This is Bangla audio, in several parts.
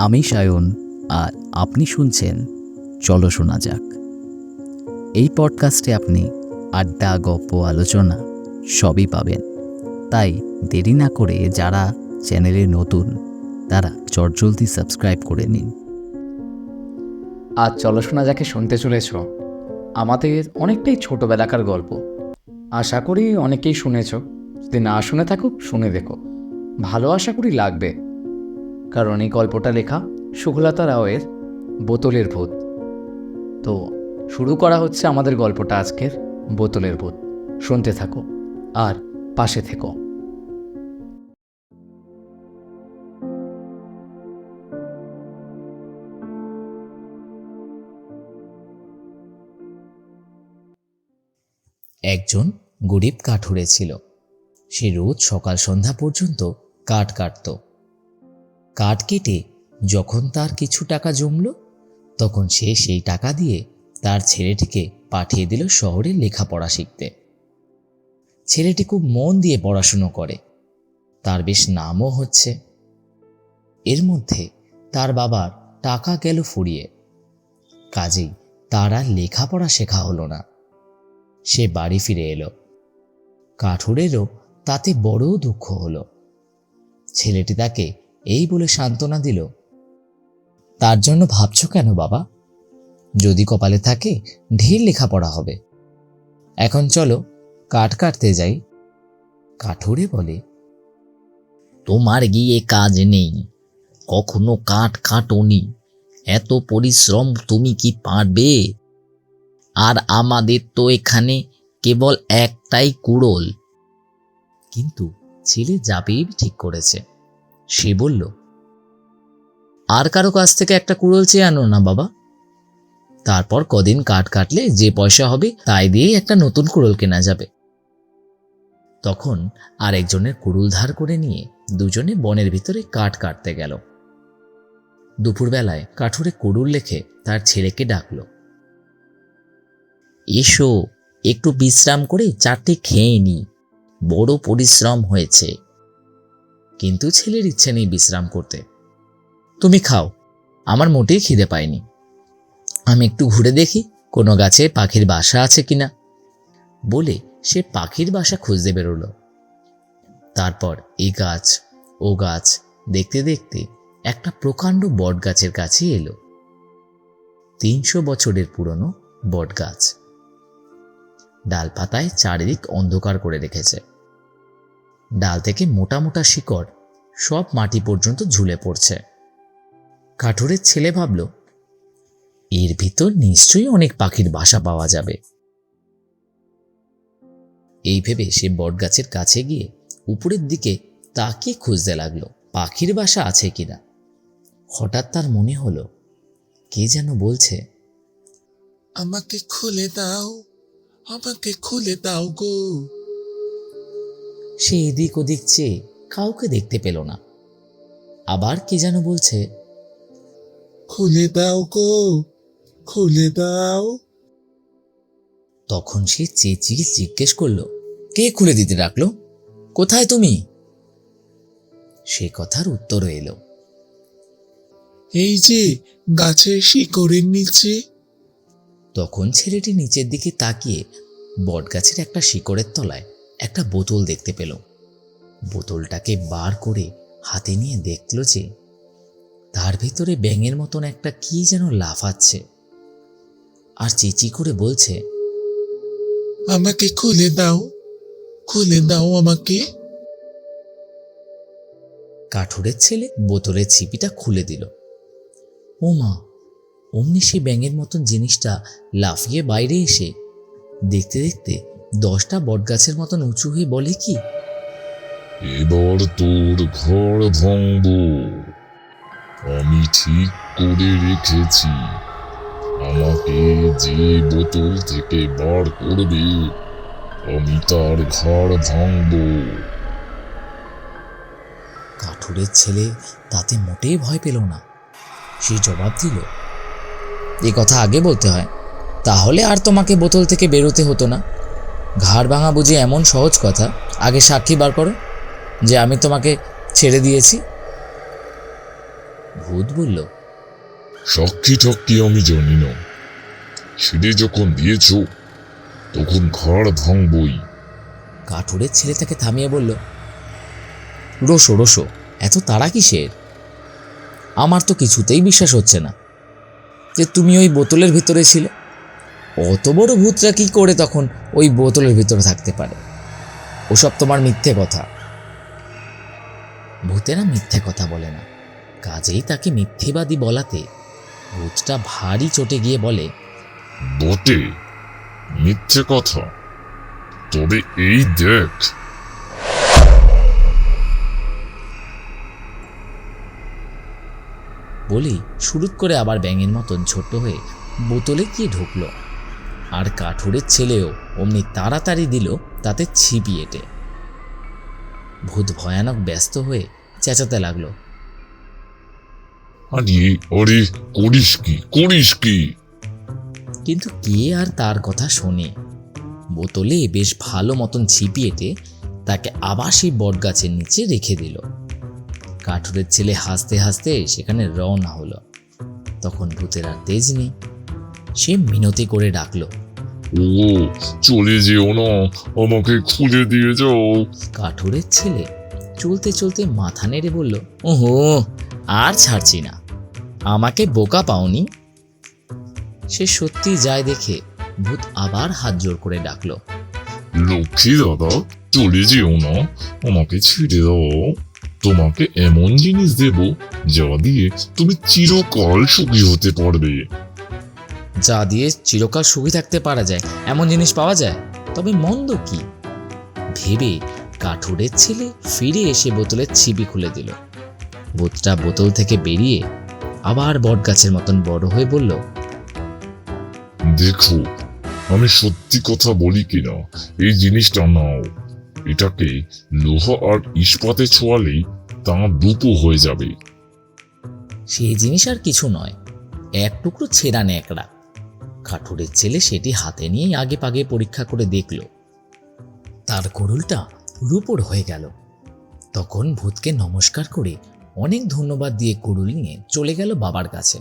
আমি সায়ন, আর আপনি শুনছেন চলো শোনা যাক। এই পডকাস্টে আপনি আড্ডা, গপ্প, আলোচনা সবই পাবেন। তাই দেরি না করে যারা চ্যানেলে নতুন, তারা চটজলদি সাবস্ক্রাইব করে নিন। আজ চলশোনা যাকে শুনতে চলেছ, আমাদের অনেকটাই ছোটোবেলাকার গল্প। আশা করি অনেকেই শুনেছ। যদি না শুনে থাকুক শুনে দেখো। ভালো আশা করি লাগবে। কারণ এই গল্পটা লেখা সুখলতা রাওয়ের বোতলের ভূত। তো শুরু করা হচ্ছে আমাদের গল্পটা আজকের বোতলের ভূত। শুনতে থাকো আর পাশে থেকো। একজন গরিব কাঠুরে ছিল। সে রোজ সকাল সন্ধ্যা পর্যন্ত কাঠ কাটত। কাঠ কেটে যখন তার কিছু টাকা জমল, তখন সে সেই টাকা দিয়ে তার ছেলেটিকে পাঠিয়ে দিল শহরে লেখাপড়া শিখতে। ছেলেটি খুব মন দিয়ে পড়াশুনো করে। তার বেশ নামও হচ্ছে। এর মধ্যে তার বাবার টাকা গেল ফুরিয়ে। কাজেই তার আর লেখাপড়া শেখা হলো না। সে বাড়ি ফিরে এলো। কাঠুরেরও তাতে বড় দুঃখ হলো। ছেলেটি তাকে এই বলে সান্ত্বনা দিল। তার জন্য ভাবছ কেন বাবা? যদি কপালে থাকে ঢের লেখাপড়া হবে। এখন চলো কাঠ কাটতে যাই। কাঠুরে বলে তোমার গিয়ে কাজ নেই। কখনো কাঠ কাটোনি। এত পরিশ্রম তুমি কি পারবে? আর আমাদের তো এখানে কেবল একটাই কুড়োল। কিন্তু ছেলে যাবেই ঠিক করেছে। সে বলল, আর কারও কাছ থেকে একটা কুড়োল চেয়ে আনো না বাবা। তারপর কদিন কাঠ কাটলে যে পয়সা হবে তাই দিয়েই একটা নতুন কুড়োল কেনা যাবে। তখন আর একজনের কুড়ুল ধার করে নিয়ে দুজনে বনের ভিতরে কাঠ কাটতে গেল। দুপুরবেলায় কাঠুরে কুড়ুল লেখে তার ছেলেকে ডাকলো, এসো, একটু বিশ্রাম করে চারটে খেয়ে নি। বড় পরিশ্রম হয়েছে। কিন্তু ছেলের ইচ্ছে নেই বিশ্রাম করতে। তুমি খাও, আমার মোটেই খিদে পায়নি। আমি একটু ঘুরে দেখি কোনো গাছে পাখির বাসা আছে কিনা। বলে সে পাখির বাসা খুঁজতে বেরোলো। তারপর এই গাছ, ও গাছ, দেখতে দেখতে একটা প্রকাণ্ড বট গাছের কাছে এলো। তিনশো বছরের পুরনো বট গাছ ডালপাতায় চারিদিক অন্ধকার করে রেখেছে। ডাল থেকে মোটা মোটা শিকড় সব মাটি পর্যন্ত ঝুলে পড়ছে। কাঠুরের ছেলে ভাবল, এর ভিতর নিশ্চয়ই অনেক পাখির বাসা পাওয়া যাবে। এই ভেবে সে বটগাছের কাছে গিয়ে উপরের দিকে তাকিয়ে খুঁজতে লাগল, পাখির বাসা আছে কিনা? হঠাৎ তার মনে হলো, কে যেন বলছে, আমাকে খুলে দাও, আমাকে খুলে দাও গো। সে এদিক ওদিক চেয়ে কাউকে দেখতে পেল না। আবার কে যেন বলছে, খুলে দাও গো, খুলে দাও। তখন সে চেঁচিয়ে জিজ্ঞেস করল, কে খুলে দিতে ডাকলো? কোথায় তুমি? সে কথার উত্তর এলো, এই যে গাছের শিকড়ের নিচে। তখন ছেলেটি নিচের দিকে তাকিয়ে বটগাছের একটা শিকড়ের তলায় একটা বোতল দেখতে পেল। বোতলটাকে বার করে হাতে নিয়ে দেখল যে তার ভেতরে ব্যাঙের মতন একটা কি যেন লাফাচ্ছে। আর চেঁচি করে বলছে আমাকে খুলে দাও খুলে দাও আমাকে। কাঠুরের ছেলে বোতলের ছিপিটা খুলে দিল। ও মা অমনি সে ব্যাঙের মতন জিনিসটা লাফিয়ে বাইরে এসে দেখতে দেখতে দশটা বটগাছের মতন উঁচু হয়ে বলে কি? এবার তোর ঘর ভাঙব। আমি ঠিক করে রেখেছি। আমাকে যে বোতল থেকে বার করবে আমি তার ঘর ভাঙব। কাঠুরের ছেলে তাতে মোটেই ভয় পেল না। সে জবাব দিল এ কথা আগে বলতে হয়। তাহলে আর তোমাকে বোতল থেকে বেরোতে হতো না। ঘাড় ভাঙা বুঝি এমন সহজ কথা? আগে সাক্ষী বার করো যে আমি তোমাকে ছেড়ে দিয়েছি। ভূত বলল সাক্ষী টাক্ষী আমি জানি না। ছেলে যখন দিয়েছ তখন ঘাড় ভাঙবই। কাঠুরের ছেলে তাকে থামিয়ে বলল রোসো রোসো এত তাড়া কিসের? আমার তো কিছুতেই বিশ্বাস হচ্ছে না যে তুমি ওই বোতলের ভিতরে ছিলে। অত বড় ভূতরা কি করে তখন ওই বোতলের ভিতরে থাকতে পারে? ওসব তোমার মিথ্যে কথা। ভূতেরা মিথ্যে কথা বলে না। কাজেই তাকে মিথ্যেবাদী বলাতে ভূতটা ভারী চটে গিয়ে বলে বটে মিথ্যে কথা। তবে এই দেখ। বলেই শুরুত করে আবার ব্যাঙের মতন ছোট হয়ে বোতলে গিয়ে ঢুকলো। আর কাঠুরের ছেলেও অমনি তাড়াতাড়ি দিল তাতে ছিপি এটে। ভূত ভয়ানক ব্যস্ত হয়ে চেঁচাতে লাগল। আরে আরে করিস কি করিস কি? কিন্তু কে আর তার কথা শোনে? বোতলে বেশ ভালো মতন ছিপি এঁটে তাকে আবার সেই বটগাছের নিচে রেখে দিল। কাঠুরের ছেলে হাসতে হাসতে সেখানে রওনা হলো। তখন ভূতের আর তেজ নেই। সে মিনতি করে ডাকলো। ও চলে যেও না আমাকে খুলে দিয়ে যাও। কাঠুরের ছেলে চলতে চলতে মাথা নেড়ে বলল ওহো আর ছাড়ছি না। আমাকে বোকা পাওনি? সে সত্যি যায় দেখে ভূত আবার হাত জোর করে ডাকলো লক্ষ্মী দাদা চলে যেও না আমাকে ছেড়ে দাও। তোমাকে এমন জিনিস দেব যা দিয়ে তুমি চিরকাল সুখী হতে পারবে। যা দিয়ে চিরকাল সুখী থাকতে পারা যায় এমন জিনিস পাওয়া যায়? তবে মন্দ কি? ভেবে কাঠুরের ছেলে ফিরে এসে বোতলের ছিপি খুলে দিল। বোতটা বোতল থেকে বেরিয়ে আবার বটগাছের মতন বড় হয়ে বলল দেখো আমি সত্যি কথা বলি কিনা এই জিনিসটা নাও। এটাকে লোহা আর ইস্পাতে ছোঁয়ালেই তা দুপো হয়ে যাবে। সেই জিনিস আর কিছু নয় এক টুকরো ছেঁড়া ন্যাকড়া। কাঠুরের ছেলে সেটি হাতে নিয়েই আগে পাগে পরীক্ষা করে দেখল। তার গরুলটা রূপোর হয়ে গেল। তখন ভূতকে নমস্কার করে অনেক ধন্যবাদ দিয়ে কুড়ুল নিয়ে চলে গেল বাবার কাছে।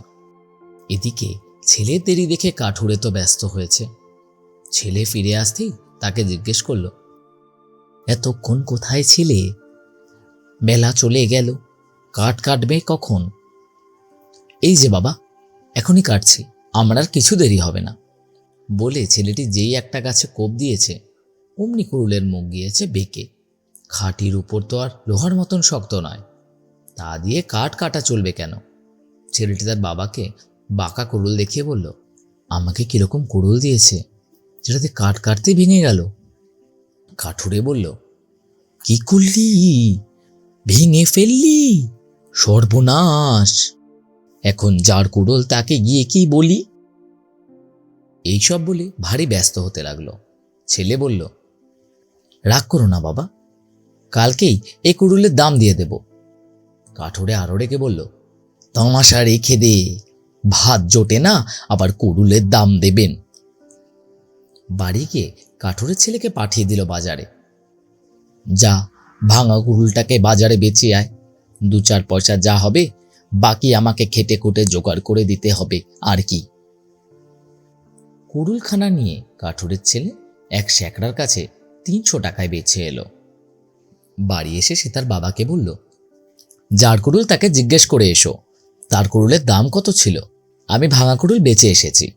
এদিকে ছেলের দেরি দেখে কাঠুরে তো ব্যস্ত হয়েছে। ছেলে ফিরে আসতেই তাকে জিজ্ঞেস করল, এতক্ষণ কোথায় ছিলে? বেলা চলে গেল। কাঠ কাটবে কখন? এই যে বাবা, এখনই কাটছি। আমার আর কিছু দেরি হবে না। বলে ছেলেটি যেই একটা গাছে কোপ দিয়েছে, অমনি কুড়ুলের মুখ গিয়েছে বেঁকে। খাটির উপর তো আর লোহার মতন শক্ত নয়। তা দিয়ে কাঠ কাটা চলবে কেন? ছেলেটি তার বাবাকে বাঁকা কুড়ুল দেখিয়ে বলল, আমাকে কীরকম কুড়ুল দিয়েছে? যেটাতে কাঠ কাটতে ভেঙে গেল? কাঠুরে বলল, কি করলি? ভেঙে ফেললি? সর্বনাশ! এখন যার কুড়োল তাকে গিয়ে কি বলি? এইসব বলে ভারী ব্যস্ত হতে লাগল। ছেলে বলল, রাগ করো না বাবা, কালকেই এই কুড়ুলের দাম দিয়ে দেব। কাঠুরে আরও রেখে বলল, তামাশা রেখে দে, ভাত জোটে না, আবার কুড়ুলের দাম দেবেন। বাড়ি গিয়ে কাঠুরের ছেলেকে পাঠিয়ে দিল বাজারে। যা, ভাঙা কুড়ুলটাকে বাজারে বেচে আয় দু চার পয়সা যা হবে বাকি আমাকে খেটে খুটে জোগাড় করে দিতে হবে, আর কি? কুড়ুলখানা নিয়ে কাঠুরের ছেলে এক শ্যাকরার কাছে তিনশো টাকায় বেছে এলো। বাড়ি এসে সে তার বাবাকে বলল, যার কুড়ুল তাকে জিজ্ঞেস করে এসো। তার কুড়ুলের দাম কত ছিল? আমি ভাঙা কুড়ুল বেঁচে এসেছি।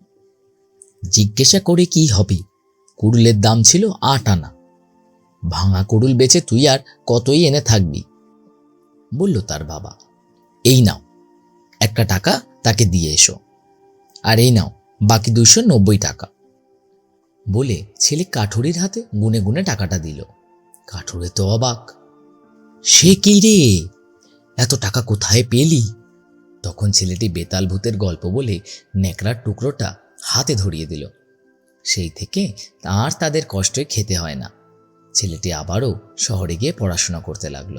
জিজ্ঞাসা করে কি হবে? কুড়ুলের দাম ছিল আট আনা। ভাঙা কুড়ুল বেচে তুই আর কতই এনে থাকবি? বলল তার বাবা। এই নাও। একটা টাকা তাকে দিয়ে এসো। আর এই নাও, বাকি দুশো নব্বই টাকা। বলে ছেলে কাঠুরির হাতে গুনে গুনে টাকাটা দিল। কাঠুরে তো অবাক। সে কি রে? এত টাকা কোথায় পেলি? তখন ছেলেটি বেতাল ভূতের গল্প বলে ন্যাকড়ার টুকরোটা হাতে ধরিয়ে দিল। সেই থেকে আর তাদের কষ্টে খেতে হয় না। ছেলেটি আবারও শহরে গিয়ে পড়াশোনা করতে লাগল।